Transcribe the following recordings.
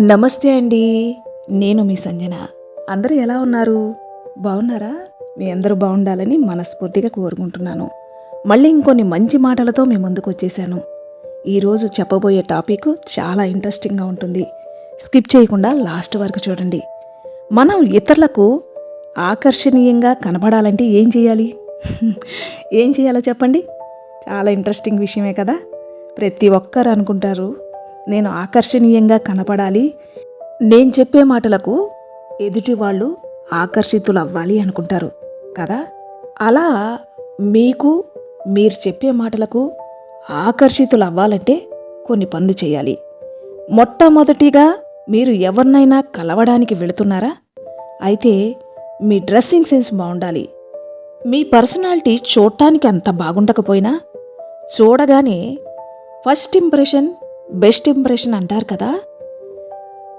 నమస్తే అండి. నేను మీ సంజన. అందరూ ఎలా ఉన్నారు? బాగున్నారా? మీ అందరూ బాగుండాలని మనస్ఫూర్తిగా కోరుకుంటున్నాను. మళ్ళీ ఇంకొన్ని మంచి మాటలతో మీ ముందుకు వచ్చేసాను. ఈరోజు చెప్పబోయే టాపిక్ చాలా ఇంట్రెస్టింగ్గా ఉంటుంది. స్కిప్ చేయకుండా లాస్ట్ వరకు చూడండి. మనం ఇతరులకు ఆకర్షణీయంగా కనబడాలంటే ఏం చేయాలి? ఏం చేయాలో చెప్పండి. చాలా ఇంట్రెస్టింగ్ విషయమే కదా. ప్రతి ఒక్కరు అనుకుంటారు నేను ఆకర్షణీయంగా కనపడాలి. నేను చెప్పే మాటలకు ఎదుటి వాళ్ళు ఆకర్షితులు అవ్వాలి అనుకుంటారు కదా? అలా మీకు మీరు చెప్పే మాటలకు ఆకర్షితులు అవ్వాలంటే కొన్ని పనులు చేయాలి. మొట్టమొదటిగా మీరు ఎవరినైనా కలవడానికి వెళుతున్నారా? అయితే మీ డ్రెస్సింగ్ సెన్స్ బాగుండాలి. మీ పర్సనాలిటీ చూడటానికి అంత బాగుండకపోయినా చూడగానే ఫస్ట్ ఇంప్రెషన్ బెస్ట్ ఇంప్రెషన్ అంటారు కదా?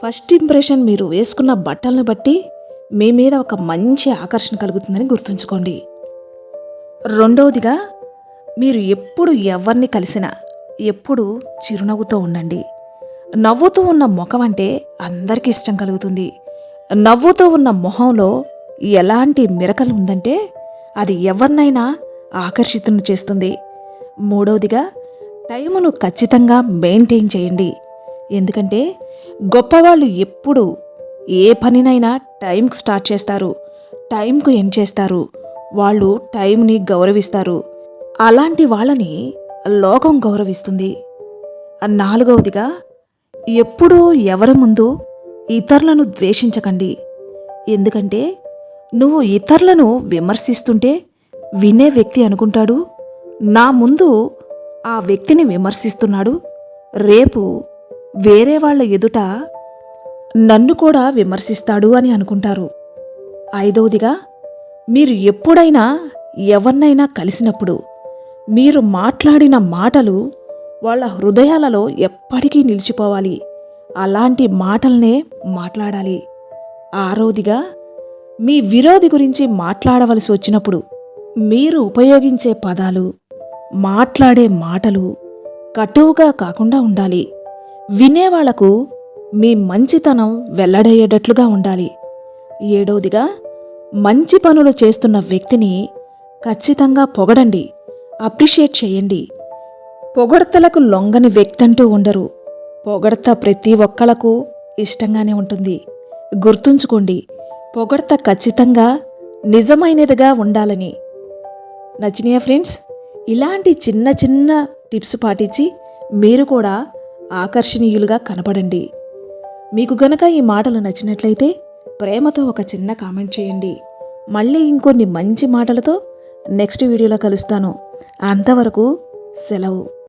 ఫస్ట్ ఇంప్రెషన్ మీరు వేసుకున్న బట్టలను బట్టి మీ మీద ఒక మంచి ఆకర్షణ కలుగుతుందని గుర్తుంచుకోండి. రెండవదిగా మీరు ఎప్పుడు ఎవరిని కలిసినా ఎప్పుడు చిరునవ్వుతో ఉండండి. నవ్వుతూ ఉన్న ముఖం అంటే అందరికీ ఇష్టం కలుగుతుంది. నవ్వుతూ ఉన్న మొహంలో ఎలాంటి మిరకలు ఉందంటే అది ఎవరినైనా ఆకర్షితులను చేస్తుంది. మూడవదిగా టైమును ఖచ్చితంగా మెయింటైన్ చేయండి. ఎందుకంటే గొప్పవాళ్ళు ఎప్పుడు ఏ పనినైనా టైంకు స్టార్ట్ చేస్తారు టైంకు ఎండ్ చేస్తారు వాళ్ళు టైంని గౌరవిస్తారు. అలాంటి వాళ్ళని లోకం గౌరవిస్తుంది. నాలుగవదిగా ఎప్పుడూ ఎవరి ముందు ఇతరులను ద్వేషించకండి. ఎందుకంటే నువ్వు ఇతరులను విమర్శిస్తుంటే వినే వ్యక్తి అనుకుంటాడు నా ముందు ఆ వ్యక్తిని విమర్శిస్తున్నాడు. రేపు వేరే వాళ్ళ ఎదుట నన్ను కూడా విమర్శిస్తాడు అని అనుకుంటారు. ఐదవదిగా మీరు ఎప్పుడైనా ఎవరినైనా కలిసినప్పుడు మీరు మాట్లాడిన మాటలు వాళ్ళ హృదయాలలో ఎప్పటికీ నిలిచిపోవాలి. అలాంటి మాటలనే మాట్లాడాలి. ఆరోదిగా మీ విరోధి గురించి మాట్లాడవలసి వచ్చినప్పుడు మీరు ఉపయోగించే పదాలు మాట్లాడే మాటలు కటువుగా కాకుండా ఉండాలి. వినేవాళ్ళకు మీ మంచితనం వెల్లడయ్యేటట్లుగా ఉండాలి. ఏడవదిగా మంచి పనులు చేస్తున్న వ్యక్తిని ఖచ్చితంగా పొగడండి అప్రిషియేట్ చేయండి. పొగడతలకు లొంగని వ్యక్తి అంటూ ఉండరు. పొగడత ప్రతి ఒక్కళ్ళకు ఇష్టంగానే ఉంటుంది. గుర్తుంచుకోండి పొగడత ఖచ్చితంగా నిజమైనదిగా ఉండాలని. నచ్చినాయా ఫ్రెండ్స్? ఇలాంటి చిన్న చిన్న టిప్స్ పాటించి మీరు కూడా ఆకర్షణీయులుగా కనపడండి. మీకు గనక ఈ మాటలు నచ్చినట్లయితే ప్రేమతో ఒక చిన్న కామెంట్ చేయండి. మళ్ళీ ఇంకొన్ని మంచి మాటలతో నెక్స్ట్ వీడియోలో కలుస్తాను. అంతవరకు సెలవు.